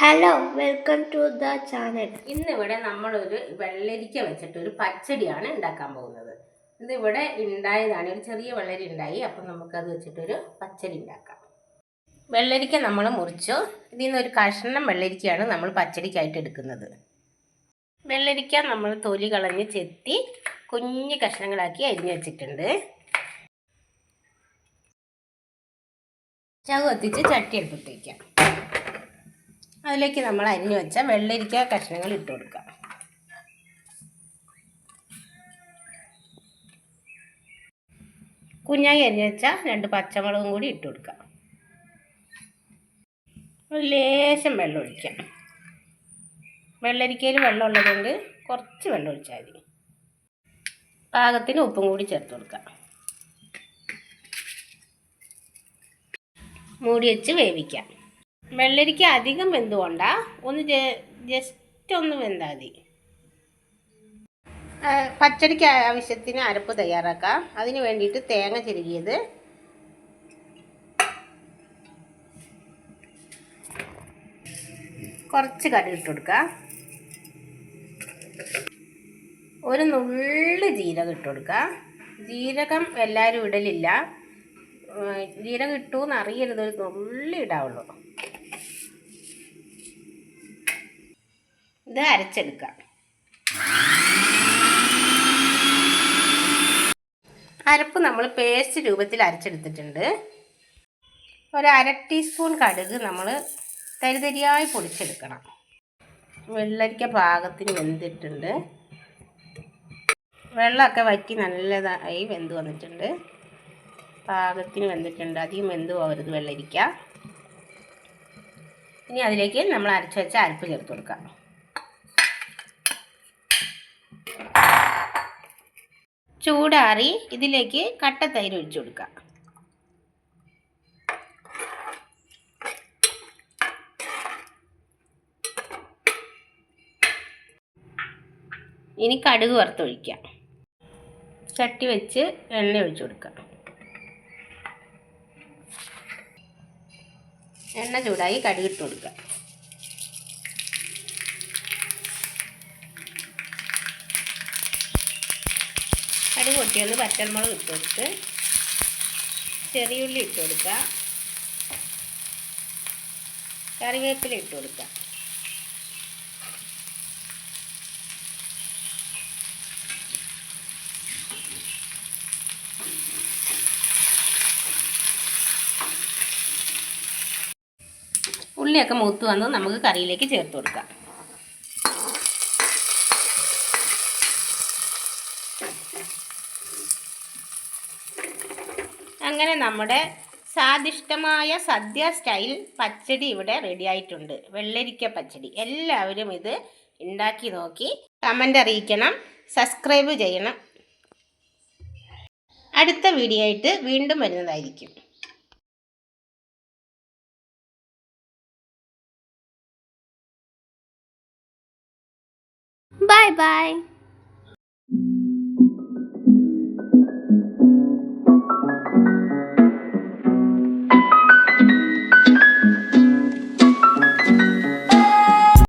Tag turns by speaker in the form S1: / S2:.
S1: Hello welcome to the channel
S2: ഇന്നിവിടെ നമ്മളൊരു വെള്ളരിക്ക വെച്ചിട്ട് ഒരു പച്ചടിയാണ് ഉണ്ടാക്കാൻ പോകുന്നത്. ഇതിവിടെ ഉണ്ടായതാണ് ഒരു ചെറിയ വെള്ളരി ഉണ്ടായി അപ്പം നമുക്കത് വെച്ചിട്ടൊരു പച്ചടി ഉണ്ടാക്കാം വെള്ളരിക്ക നമ്മൾ മുറിച്ചു. ഇതിൽ നിന്ന് ഒരു കഷ്ണം വെള്ളരിക്കയാണ് നമ്മൾ പച്ചടിക്കായിട്ട് എടുക്കുന്നത്. വെള്ളരിക്ക നമ്മൾ തൊലി കളഞ്ഞ് ചെത്തി കുഞ്ഞു കഷ്ണങ്ങളാക്കി അരിഞ്ഞു വെച്ചിട്ടുണ്ട്. ചവ് കത്തിച്ച് ചട്ടി വയ്ക്കാം അതിലേക്ക് നമ്മൾ അരിഞ്ഞു വെച്ച വെള്ളരിക്ക കഷ്ണങ്ങൾ ഇട്ട് കൊടുക്കുക കുഞ്ഞായി അരിഞ്ഞു വെച്ച രണ്ട് പച്ചമുളകും കൂടി ഇട്ട് കൊടുക്കുക ഒരു ലേശം വെള്ളം ഒഴിക്കാം. വെള്ളരിക്കയിൽ വെള്ളം ഉള്ളതുകൊണ്ട് കുറച്ച് വെള്ളം ഒഴിച്ചാൽ മതി. പാകത്തിന് ഉപ്പും കൂടി ചേർത്ത് കൊടുക്കുക മൂടി വെച്ച് വേവിക്കാം. വെള്ളരിക്ക അധികം വെന്തുകൊണ്ട ഒന്ന് ജസ്റ്റ് ഒന്ന് വെന്താൽ മതി. പച്ചടിക്ക് ആവശ്യത്തിന് അരപ്പ് തയ്യാറാക്കാം. അതിന് വേണ്ടിയിട്ട് തേങ്ങ ചിരുകിയത്. കുറച്ച് കടുക് ഇട്ട് കൊടുക്കുക ഒരു നുള്ള് ജീരകം ഇട്ട് കൊടുക്കുക ജീരകം എല്ലാവരും ഇടലില്ല. ജീരകം ഇട്ടു എന്ന് അറിയരുത്. ഒരു നുള്ളി ഇടാവുള്ളൂ. ഇത് അരച്ചെടുക്കാം അരപ്പ് നമ്മൾ പേസ്റ്റ് രൂപത്തിൽ അരച്ചെടുത്തിട്ടുണ്ട്. ഒരു അര ടീസ്പൂൺ കടുക് നമ്മൾ തരിതരിയായി പൊടിച്ചെടുക്കണം. വെള്ളരിക്ക പാകത്തിന് വെന്തിട്ടുണ്ട്. വെള്ളമൊക്കെ വറ്റി നല്ലതായി വെന്ത് വന്നിട്ടുണ്ട്. പാകത്തിന് വെന്തിട്ടുണ്ട്. അധികം വെന്ത് പോകരുത് വെള്ളരിക്ക. ഇനി അതിലേക്ക് നമ്മൾ അരച്ച് വെച്ച അരപ്പ് ചേർത്ത് കൊടുക്കാം. ചൂടാറി ഇതിലേക്ക് കട്ട തൈര് ഒഴിച്ചു കൊടുക്കാം. ഇനി കടുക് വറുത്തൊഴിക്കാം. ചട്ടി വെച്ച് എണ്ണ ഒഴിച്ചു കൊടുക്കാം. എണ്ണ ചൂടായി കടുകിട്ട് കൊടുക്കാം. കടുക് പൊട്ടിയത് പച്ചമുളക് ഇട്ട് കൊടുത്ത് ചെറിയുള്ളി ഇട്ട് കൊടുക്കാം കറിവേപ്പില ഇട്ട് കൊടുക്കാം ഉള്ളിയൊക്കെ മൂത്ത് വന്ന് നമുക്ക് കറിയിലേക്ക് ചേർത്ത് കൊടുക്കാം. അങ്ങനെ നമ്മുടെ സ്വാദിഷ്ടമായ സദ്യ സ്റ്റൈൽ പച്ചടി ഇവിടെ റെഡി ആയിട്ടുണ്ട്. വെള്ളരിക്ക പച്ചടി. എല്ലാവരും ഇത് ഉണ്ടാക്കി നോക്കി കമന്റ് അറിയിക്കണം. സബ്സ്ക്രൈബ് ചെയ്യണം. അടുത്ത വീഡിയോ ആയിട്ട് വീണ്ടും വരുന്നതായിരിക്കും.
S1: Bye bye